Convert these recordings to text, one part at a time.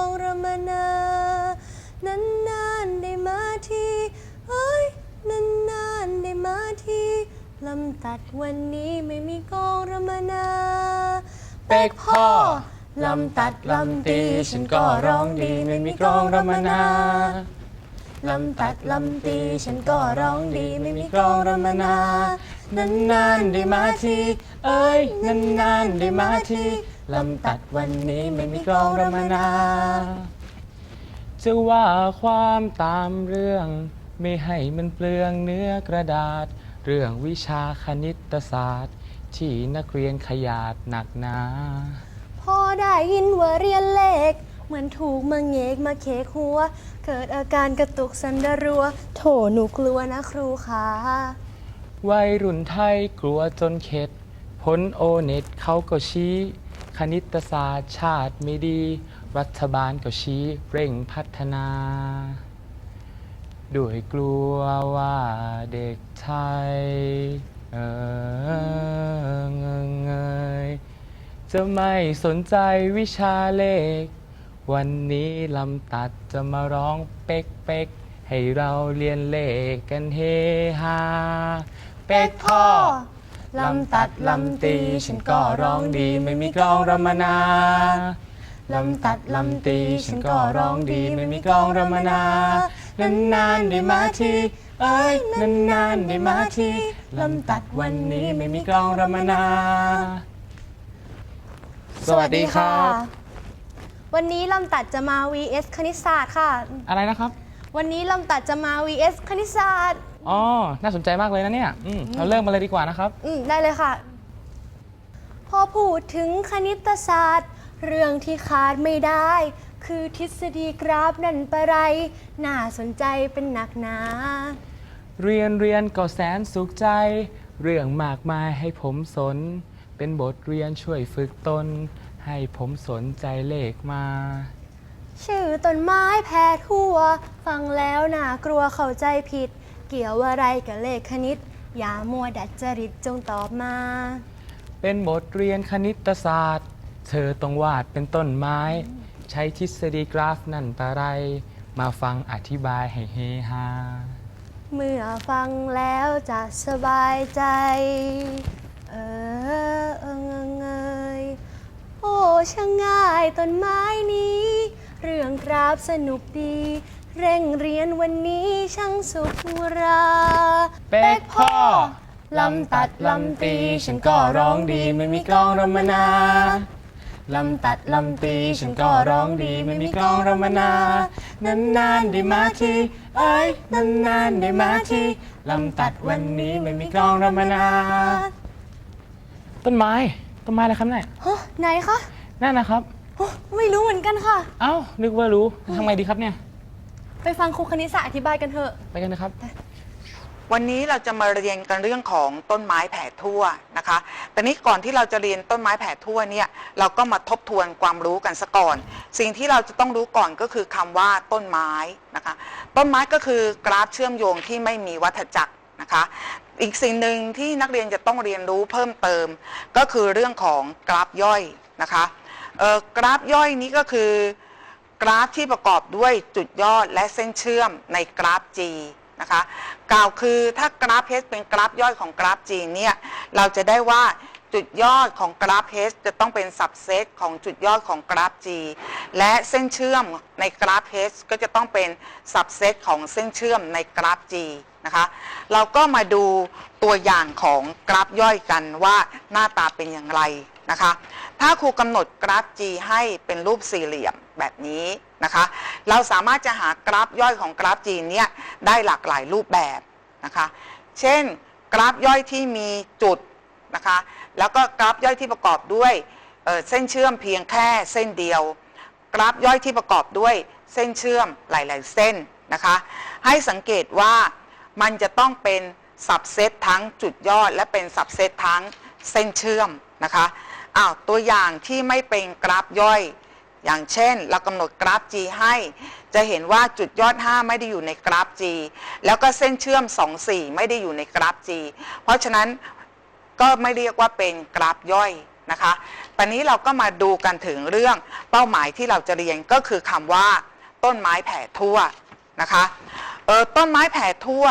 องรมนา นานๆได้มาทีเอ้ยนานๆได้มาทีลำตัดวันนี้ไม่มีกองรมนาเป็กพ่อ ลำตัดลำตีฉันก็ร้องดีไม่มีกลองรมนา ลำตัดลำตีฉันก็ร้องดีไม่มีกลองรมนา นานๆได้มาที เอ้ยนานๆได้มาที ลำตัดวันนี้ไม่มีกลองรำมนาจะว่าความตามเรื่อง ไม่ให้มันเปลืองเนื้อกระดาษ เรื่องวิชาคณิตศาสตร์ ที่นักเรียนขยาดหนักหนา พอได้ยินว่าเรียนเลข เหมือนถูกมาเงกมาเคกหัว เกิดอาการกระตุกสันดารัว โถหนูกลัวนะครูคะวัยรุ่นไทยกลัวจนเข็ด ผลโอเน็ตเขาก็ชี้ คณิตศาสตร์ชาติไม่ดี รัฐบาลก็ชี้เร่งพัฒนา ด้วยกลัวว่าเด็กไทย เออเงงเงยจะไม่สนใจวิชาเลข วันนี้ลำตัดจะมาร้องเป๊กเป๊กให้เราเรียนเลขกันเฮฮา เป็กพ่อ ลำตัดลำตีฉันก็ร้องดีไม่มีกลองรำมนาลำตัดลำตีฉันก็ร้องดีไม่มีกลองรำมนานานๆได้มาทีเอ้ยนานๆได้มาทีลำตัดวันนี้ไม่มีกลองรำมนา สวัสดีครับ วันนี้ลำตัดจะมา vs คณิตศาสตร์ค่ะ อะไรนะครับ วันนี้ลำตัดจะมา vs คณิตศาสตร์ อ๋อ น่าสนใจมากเลยนะเนี่ย อืมเราเริ่มมาเลยดีกว่านะครับ อืมได้เลยค่ะ พอพูดถึงคณิตศาสตร์ เรื่องที่ขาดไม่ได้ คือทฤษฎีกราฟนั่นปะไร น่าสนใจเป็นหนักหนา เรียนเรียนก็แสนสุขใจ เรื่องมากมายให้ผมสน เป็นบทเรียนช่วยฝึกตน ให้ผมสนใจเลขมา ชื่อต้นไม้แพทย์หัวฟังแล้วน่ากลัวเข้าใจผิด เกี่ยวอะไรกับเลขคณิต อย่ามัวดัดจริตจงตอบมา เป็นบทเรียนคณิตศาสตร์ เธอต้องวาดเป็นต้นไม้ ใช้ทฤษฎีกราฟนั่นปะไร มาฟังอธิบายให้เฮฮา เมื่อฟังแล้วจะสบายใจ เออเอิงเอิงเอยโอ้ช่างง่ายต้นไม้นี้ เรื่องกราฟสนุกดี เร่งเรียนวันนี้ช่างสุขราเป็กพ่อ ลำตัดลำตี ฉันก็ร้องดีไม่มีกลองรำมนา ลำตัดลำตี ฉันก็ร้องดีไม่มีกลองรำมนา นานๆได้มาทีเอ้ยนานๆได้มาทีลำตัดวันนี้ไม่มีกลองรำมนา ต้นไม้ ต้นไม้อะไรครับเนี่ยฮะไหนคะนั่นนะครับฮะไม่รู้เหมือนกันค่ะ เอ้านึกว่ารู้ทำไงดีครับเนี่ย ไปฟังครูคณิตศาสตร์อธิบายกันเถอะ ไปกันนะครับ วันนี้เราจะมาเรียนกันเรื่องของต้นไม้แผ่ทั่วนะคะ แต่นี้ก่อนที่เราจะเรียนต้นไม้แผ่ทั่วเนี่ย เราก็มาทบทวนความรู้กันซะก่อน สิ่งที่เราจะต้องรู้ก่อนก็คือคำว่าต้นไม้นะคะ ต้นไม้ก็คือกราฟเชื่อมโยงที่ไม่มีวัฏจักรนะคะ อีกสิ่งหนึ่งที่นักเรียนจะต้องเรียนรู้เพิ่มเติม ก็คือเรื่องของกราฟย่อยนะคะเอ่อกราฟย่อยนี้ก็คือ กราฟที่ประกอบด้วยจุดยอดและเส้นเชื่อมในกราฟ G นะคะกล่าวคือถ้ากราฟ H เป็นกราฟย่อยของกราฟ G เนี่ยเราจะได้ว่าจุดยอดของกราฟ H จะต้องเป็นสับเซตของจุดยอดของกราฟ G และเส้นเชื่อมในกราฟ H ก็จะต้องเป็นสับเซตของเส้นเชื่อมในกราฟ G นะคะเราก็มาดูตัวอย่างของกราฟย่อยกันว่าหน้าตาเป็นอย่างไร นะคะถ้าครูกำหนดกราฟ G ให้เป็นรูปสี่เหลี่ยมแบบนี้นะคะเราสามารถจะหากราฟย่อยของกราฟ G เนี่ยได้หลากหลายรูปแบบนะคะเช่น กราฟย่อยที่มีจุดนะคะแล้วก็กราฟย่อยที่ประกอบด้วยเเส้นเชื่อมเพียงแค่เส้นเดียว กราฟย่อยที่ประกอบด้วยเส้นเชื่อมหลาย ๆ เส้นนะคะให้สังเกตว่ามันจะต้องเป็นสับเซตทั้งจุดยอด และเป็นสับเซตทั้งเส้นเชื่อมนะคะ อ้าวตัวอย่างที่ไม่เป็นกราฟย่อย อย่างเช่น เรากำหนดกราฟ G ให้ จะเห็นว่าจุดยอด 5 ไม่ได้อยู่ในกราฟ G แล้วก็เส้นเชื่อม 2 4 ไม่ได้อยู่ในกราฟ G เพราะฉะนั้นก็ไม่เรียกว่าเป็นกราฟย่อยนะคะตอนนี้เราก็มาดูกันถึงเรื่องเป้าหมายที่เราจะเรียนก็คือคำว่า ต้นไม้แผ่ทั่วนะคะ เออต้นไม้แผ่ทั่ว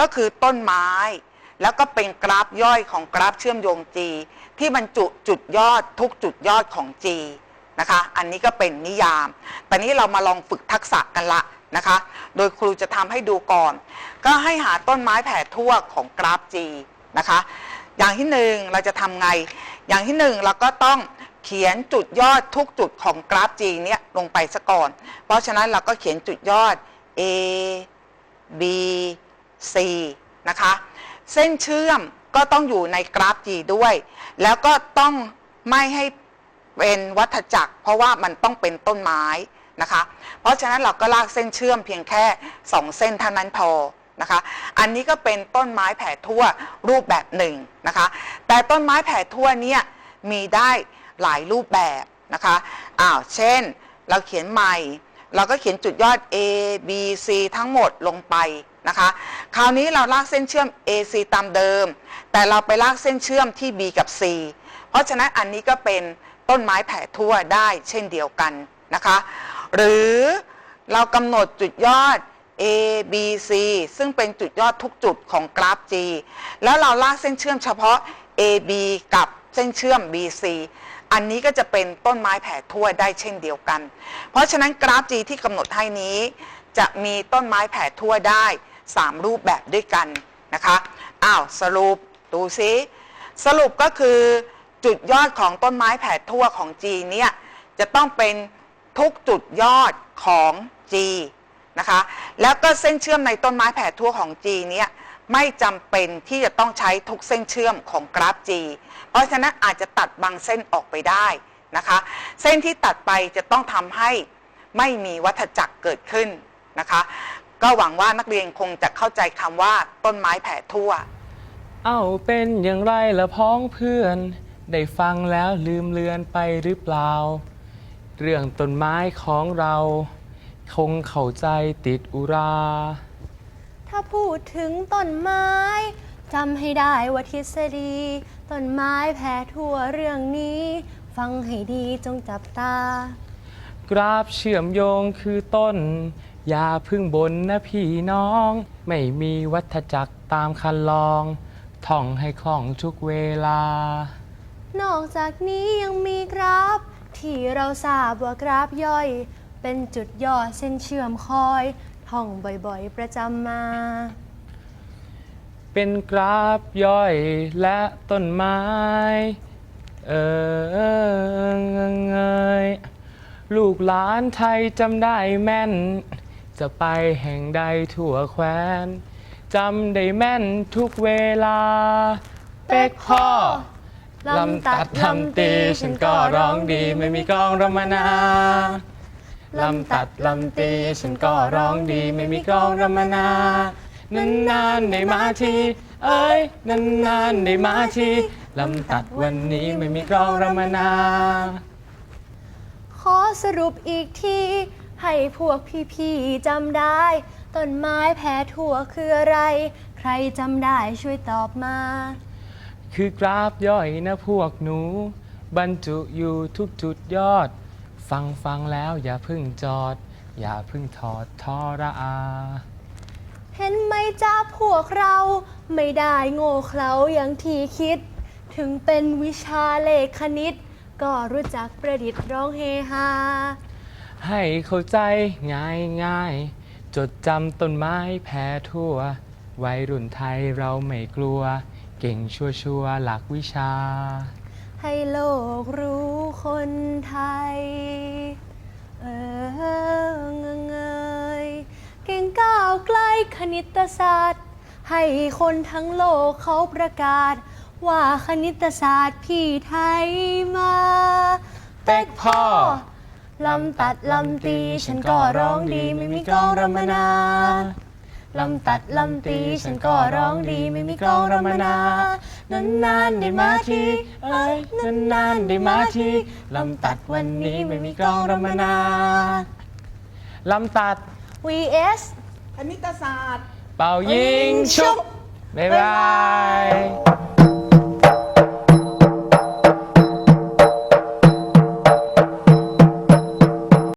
ก็คือต้นไม้ แล้วก็เป็นกราฟย่อยของกราฟเชื่อมโยง G ที่บรรจุจุดยอดทุกจุดยอดของ G นะคะ อันนี้ก็เป็นนิยาม ตอนนี้เรามาลองฝึกทักษะกันละนะคะ โดยครูจะทำให้ดูก่อน ก็ให้หาต้นไม้แผ่ทั่วของกราฟ G นะคะ อย่างที่หนึ่งเราจะทำไง อย่างที่หนึ่งเราก็ต้องเขียนจุดยอดทุกจุดของกราฟ G เนี่ยลงไปซะก่อน เพราะฉะนั้นเราก็เขียนจุดยอด A B C นะคะ เส้นเชื่อมก็ต้องอยู่ในกราฟ G ด้วย แล้วก็ต้องไม่ให้เป็นวัฏจักร เพราะว่ามันต้องเป็นต้นไม้นะคะ เพราะฉะนั้นเราก็ลากเส้นเชื่อมเพียงแค่ 2 เส้นเท่านั้นพอนะคะ อันนี้ก็เป็นต้นไม้แผ่ทั่วรูปแบบหนึ่งนะคะ แต่ต้นไม้แผ่ทั่วเนี่ยมีได้หลายรูปแบบนะคะอ้าวเช่น เราเขียนใหม่ เราก็เขียนจุดยอด A B C ทั้งหมดลงไป นะคะ คราวนี้เราลากเส้นเชื่อม AC ตามเดิม แต่เราไปลากเส้นเชื่อมที่ B กับ C เพราะฉะนั้นอันนี้ก็เป็นต้นไม้แผ่ทั่วได้เช่นเดียวกันนะคะ หรือเรากำหนดจุดยอด A B C ซึ่งเป็นจุดยอดทุกจุดของกราฟ G แล้วเราลากเส้นเชื่อมเฉพาะ AB กับเส้นเชื่อม BC อันนี้ก็จะเป็นต้นไม้แผ่ทั่วได้เช่นเดียวกัน เพราะฉะนั้นกราฟ G ที่กำหนดให้นี้ จะมีต้นไม้แผ่ทั่วได้ 3 รูปแบบด้วยกันนะคะอ้าวสรุปดูซิสรุปก็คือจุดยอดของต้นไม้แผ่ทั่วของ G เนี่ยจะต้องเป็นทุกจุดยอดของ G นะคะแล้วก็เส้นเชื่อมในต้นไม้แผ่ทั่วของ G เนี่ยไม่จำเป็นที่จะต้องใช้ทุกเส้นเชื่อมของกราฟ G เพราะฉะนั้นอาจจะตัดบางเส้นออกไปได้นะคะเส้นที่ตัดไปจะต้องทำให้ไม่มีวัฏจักรเกิดขึ้นนะคะ ก็หวังว่านักเรียนคงจะเข้าใจคำว่าต้นไม้แผ่ทั่ว เอ้าเป็นอย่างไรละพ้องเพื่อน ได้ฟังแล้วลืมเลือนไปหรือเปล่า เรื่องต้นไม้ของเรา คงเข้าใจติดอุรา ถ้าพูดถึงต้นไม้จำให้ได้ว่าทฤษฎีต้นไม้แผ่ทั่วเรื่องนี้ ฟังให้ดีจงจับตา กราฟเชื่อมโยงคือต้น อย่าพึ่งบนนะพี่น้อง ไม่มีวัฏจักรตามคันลอง ท่องให้คล่องทุกเวลา นอกจากนี้ยังมีกราฟ ที่เราทราบว่ากราฟย่อย เป็นจุดย่อเส้นเชื่อมคอย ท่องบ่อยๆ ประจำมา เป็นกราฟย่อยและต้นไม้ เออเงยลูกหลานไทยจำได้แม่น จะไปแห่งใดทั่วแคว้นจำได้แม่นทุกเวลา เป็กพ่อลำตัดลำตีฉันก็ร้องดีไม่มีกลองรำมนาลำตัดลำตีฉันก็ร้องดีไม่มีกลองรำมนานานๆได้มาทีเอ้ยนานๆได้มาทีลำตัดวันนี้ไม่มีกลองรำมนา ขอสรุปอีกที ให้พวกพี่ๆจำได้ ต้นไม้แผ่ทั่วคืออะไร ใครจำได้ช่วยตอบมา คือกราฟย่อยนะพวกหนู บรรจุอยู่ทุกจุดยอด ฟังฟังแล้วอย่าเพึ่งจอด อย่าเพึ่งถอดทอระอา เห็นไหมจ้าพวกเรา ไม่ได้โง่เขลาอย่างที่คิด ถึงเป็นวิชาเลขคณิต ก็รู้จักประดิษฐ์ร้องเฮฮา ให้เข้าใจง่ายง่ายๆจดจำต้นไม้แผ่ทั่ว วัยรุ่นไทยเราไม่กลัว เก่งชัวชัวร์ๆหลักวิชา ให้โลกรู้คนไทย เออเงงเงยเก่งก้าวไกลคณิตศาสตร์ ให้คนทั้งโลกเขาประกาศ ว่าคณิตศาสตร์พี่ไทยมา เป็กพ่อ ลำตัดลำตีฉันก็ร้องดีไม่มีกลองรำมนาลำตัดลำตีฉันก็ร้องดีไม่มีกลองรำมนา นานๆได้มาทีเอ้ยนานๆได้มาทีลำตัดวันนี้ไม่มีกลองรำมนาลำตัด vs คณิตศาสตร์ เป่ายิงชุบ บ๊ายบาย